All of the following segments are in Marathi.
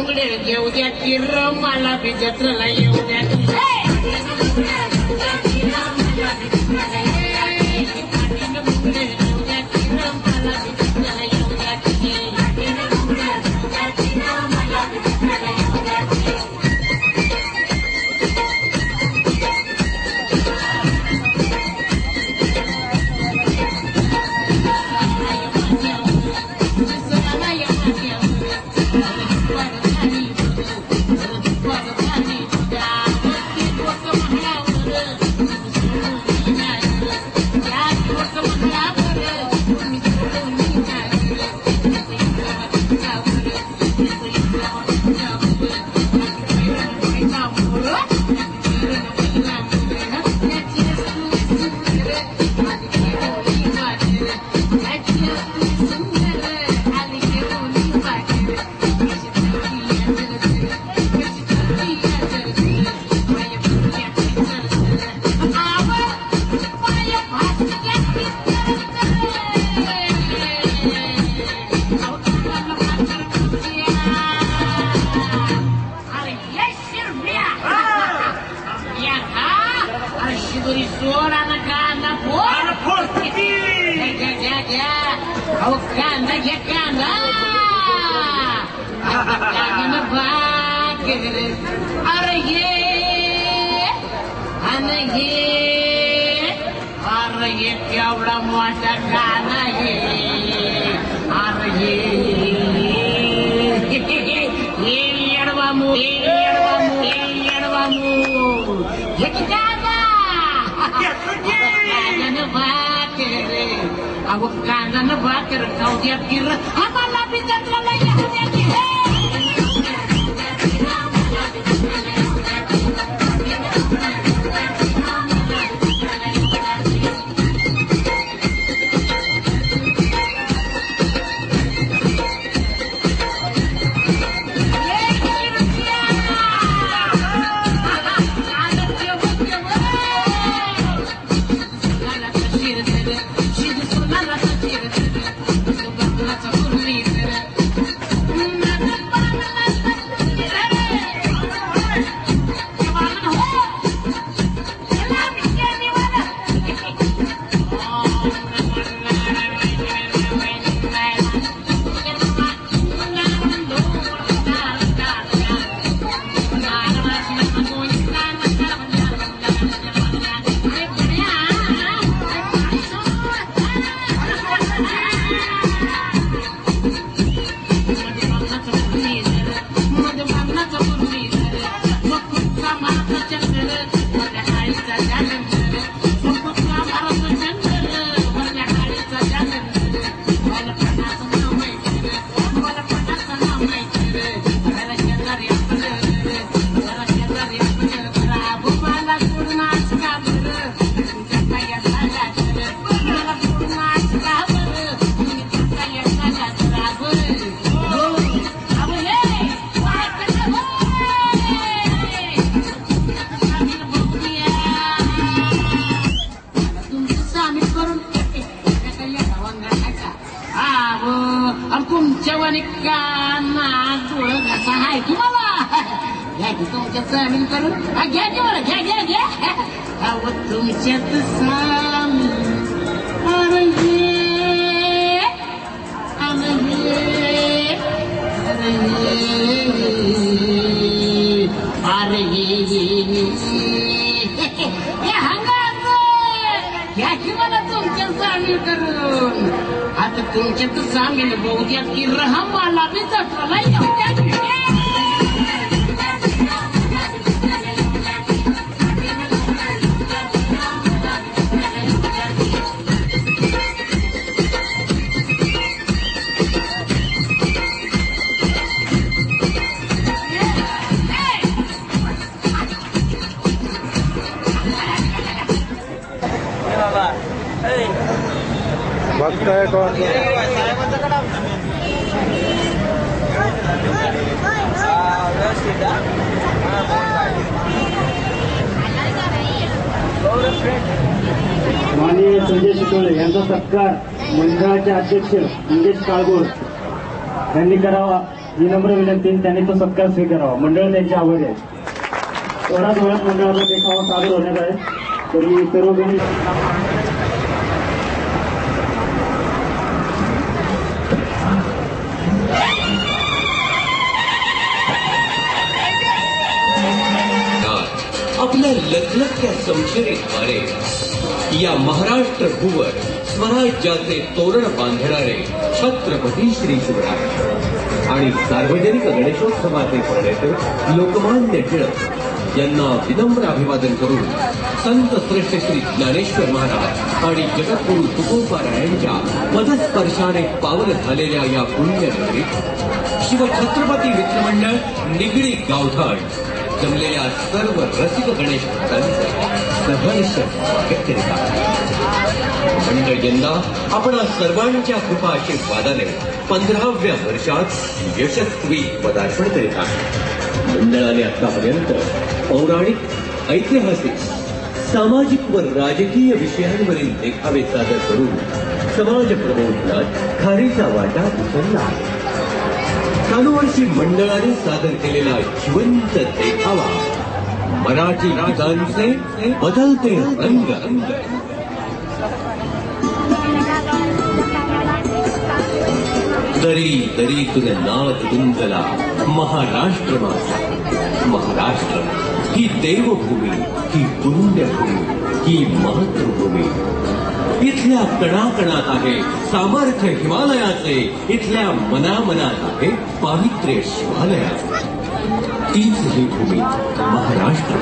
काठीनं घेऊ द्या किर मला बी जत्रेला येऊ द्या. अरे ये केवढा मोठा कांदा हे अरे हे भाकर. अहो खाऊ द्या किर आम्हाला बी जत्राला घ्या की तुमच्या करून घ्या की मला घ्या घ्या घ्या. अहो तुमच्यात सामील अरे ये अरे ये अरे ये हंगाम घ्या की मला तुमच्या सामील करून. आता तुमच्यात सामील बहुत्यात की रहमाला बी जत्राला माननीय संजय शितोळे यांचा सत्कार मंडळाचे अध्यक्ष मंगेश काळगोळ यांनी करावा. विनम्र विनंती त्यांनी तो सत्कार स्वीकारावा. मंडळ त्यांची आवड आहे. थोडा वेळात मंडळाचा देखावा सादर होण्यात आहे. तरी सर्व लखलख्या समशरीद्वारे या महाराष्ट्र भूवर स्वराज्याचे तोरण बांधणारे छत्रपती श्री शिवराय. आणि सार्वजनिक गणेशोत्सवाचे प्रणेते लोकमान्य टिळक यांना विनम्र अभिवादन करून संत श्रेष्ठ श्री ज्ञानेश्वर महाराज आणि जगद्गुरु तुकोबारायांच्या पदस्पर्शाने पावन झालेल्या या पुण्यनगरीत शिवछत्रपती मित्रमंडळ निगडी गावठाण जमलेल्या सर्व रसिक गणेश भक्तांचं सहर्ष स्वागत करीत आहे मंडळ यंदा आपण सर्वांच्या कृपा आशीर्वादाने पंधराव्या वर्षात यशस्वी पदार्पण करीत आहे मंडळाने आतापर्यंत पौराणिक ऐतिहासिक सामाजिक व राजकीय विषयांवरील देखावे सादर करून समाज प्रबोधनात खारीचा वाटा उचलला आहे. चालू वर्षी मंडळाने सादर केलेला जिवंत देखावा. मराठी गीतांचे बदलते रंग. रंग दरी दरीतून नाद गुंजला महाराष्ट्र माझा. महाराष्ट्र ही देवभूमी ही पुण्यभूमी ही मातृभूमी. इथल्या कणाकणात आहे. सामर्थ्य हिमालयाचे इथल्या मनामनात आहे. पावित्र्य शिवालयाचे तीच ही भूमी महाराष्ट्र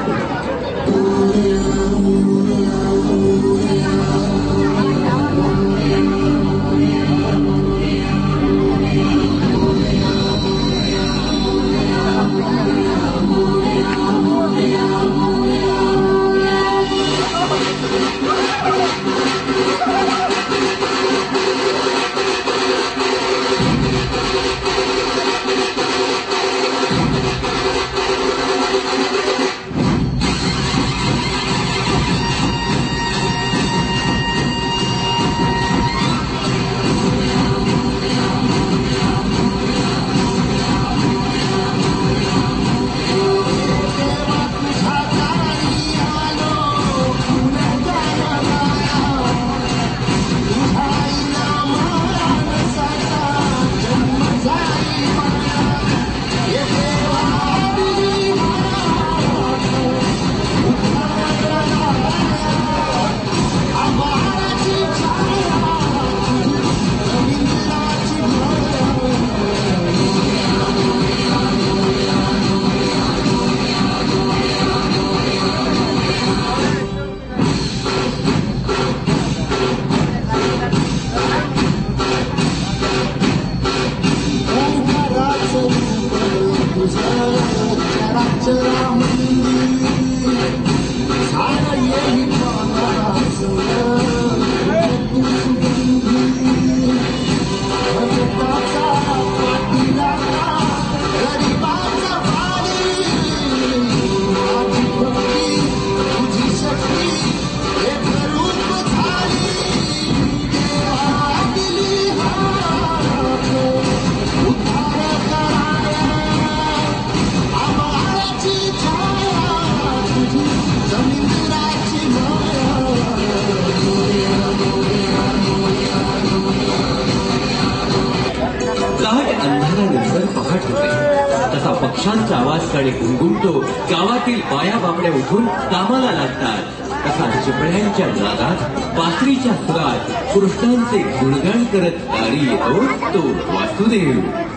पक्षांचा आवाजकडे गुणगुणतो. गावातील बाया बापड्या उठून कामाला लागतात. तसा चिपळ्यांच्या नादात पाथरीच्या सुरात कृष्णांचे गुणगान करत दारी येतो तो वासुदेव.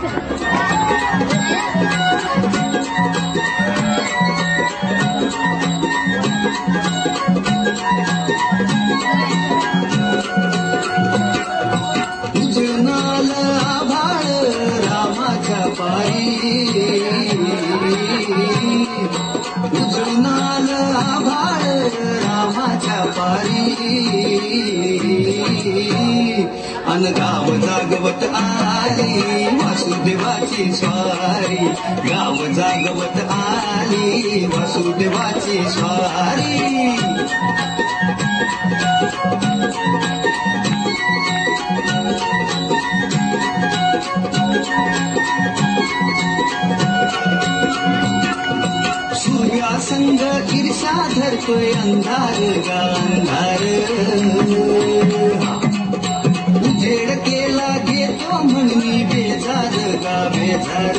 आली वासुदेवाची स्वारी. गाव जागवत आली वासुदेवाची स्वारी. सूर्यासंग ईर्षा धरतोय अंधार गा गा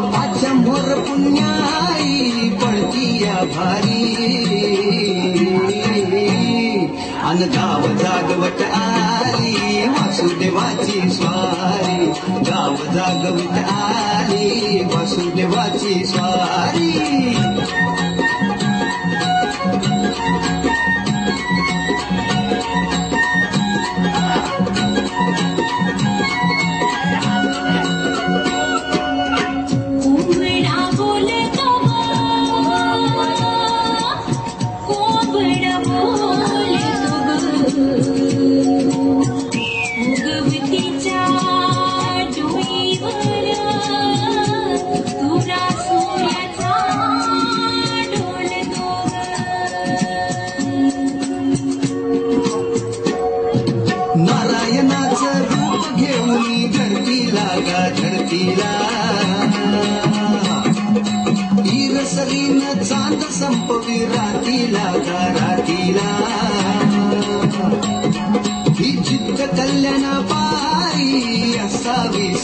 बेजार मोर पुण्याई पळतीया भारी. अन गाव जागवट आली वासुदेवाची स्वारी. गाव जागवट आली वासुदेवाची स्वारी.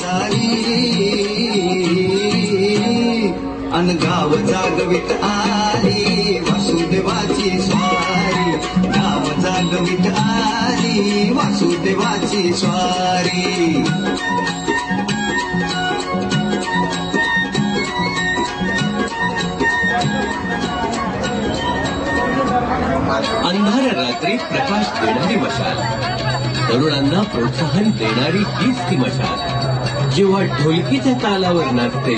साई. सारी अन गाव जागवित आली वासुदेवाची स्वारी. गाव जागवित आली वासुदेवाची स्वारी. अंधार रात्री प्रकाश देणारी मशाल. तरुणांना प्रोत्साहन देणारी हीच ती मशाल. जेव्हा ढोलकीच्या तालावर नाचते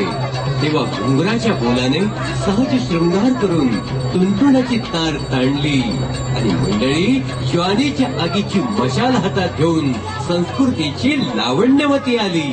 तेव्हा घुंगराच्या बोलाने सहज शृंगार करून तुंतुणाची तार ताणली. आणि मंडळी ज्वारीच्या आगीची मशाल हातात घेऊन संस्कृतीची लावण्यवती आली.